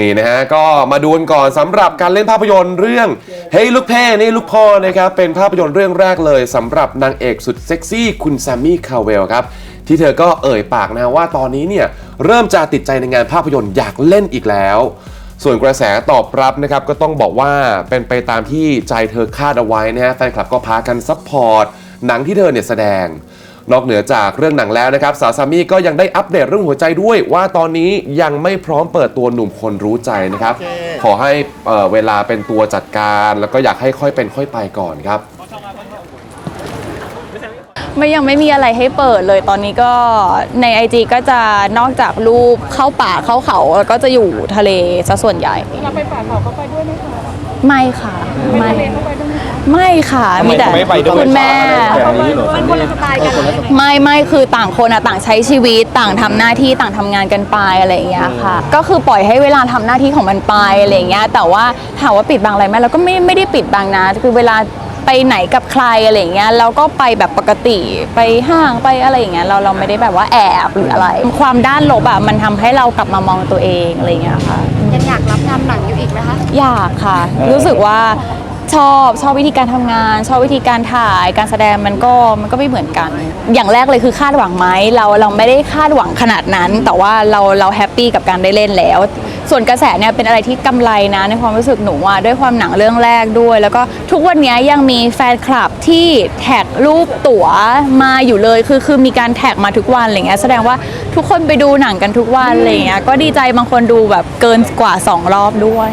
นี่นะฮะก็มาดูกันก่อนสำหรับการเล่นภาพยนตร์เรื่อง Hey ลูกเพ่นี่ลูกพ่อนะครับเป็นภาพยนตร์เรื่องแรกเลยสำหรับนางเอกสุดเซ็กซี่คุณแซมมี่คาเวลครับที่เธอก็เอ่ยปากนะว่าตอนนี้เนี่ยเริ่มจะติดใจในงานภาพยนตร์อยากเล่นอีกแล้ว ส่วนกระแสตอบรับนะครับก็ต้องบอกว่าเป็นไปตามที่ใจเธอคาดเอาไว้นะฮะแฟนคลับก็พากันซัพพอร์ตหนังที่เธอเนี่ยแสดง นอกเหนือจากเรื่องหนังแล้วนะครับสาวซามี่ก็ยังได้อัปเดตเรื่องหัวใจด้วย ว่าตอนนี้ยังไม่พร้อมเปิดตัวหนุ่มคนรู้ใจนะครับ ขอให้เอ่อเวลาเป็นตัวจัดการ แล้วก็อยากให้ค่อยเป็นค่อยไปก่อนครับไม่ยังไม่มีอะไรให้เปิดเลยตอนนี้ก็ใน IG ก็จะนอกจากรูปเข้าป่าเข้าเขาแล้วก็จะอยู่ทะเลซะส่วนใหญ่เราไปป่าเขาเขาไปด้วยไหมคะไม่ค่ะไม่ทะเลเขา ไปด้วยไหมคะไม่ค่ะมีแต่ไม่ไปด้วยคุณแม่ แบบนี้เหรอมันคนละสไตล์กันเลยไม่ไม่คือต่างคนอะต่างใช้ชีวิตต่างทำหน้าที่ต่างทำงานกันไปอะไรอย่างเงี้ยค่ะ ก็คือปล่อยให้เวลาทำหน้าที่ของมันไปอะไรอย่างเงี้ยแต่ว่าถามว่าปิดบังอะไรไหมเราก็ไม่ไม่ได้ปิดบังนะคือเวลาไปไหนกับใครอะไรอย่างเงี้ยเราก็ไปแบบปกติไปห้างไปอะไรอย่างเงี้ยเราเราไม่ได้แบบว่าแอบหรืออะไร ความด้านลบอะมันทำให้เรากลับมามองตัวเองอะไรอย่างเงี้ยค่ะ ยังอยากรับงานหนังอยู่อีกไหมคะ อยากค่ะ รู้สึกว่า ชอบชอบวิธีการทำงาน ชอบวิธีการถ่ายการแสดงมันก็มันก็ไม่เหมือนกัน อย่างแรกเลยคือคาดหวังไหมเราเราไม่ได้คาดหวังขนาดนั้น แต่ว่าเราเราแฮปปี้กับการได้เล่นแล้ว ส่วนกระแสเนี่ยเป็นอะไรที่กำไรนะในความรู้สึกหนูว่าด้วยความหนังเรื่องแรกด้วย แล้วก็ทุกวันนี้ยังมีแฟนคลับที่แท็กรูปตั๋วมาอยู่เลยคือคือมีการแท็กมาทุกวันอะไรเงี้ยแสดงว่าทุกคนไปดูหนังกันทุกวันอะไรเงี้ยก็ดีใจบางคนดูแบบเกินกว่าสองรอบด้วย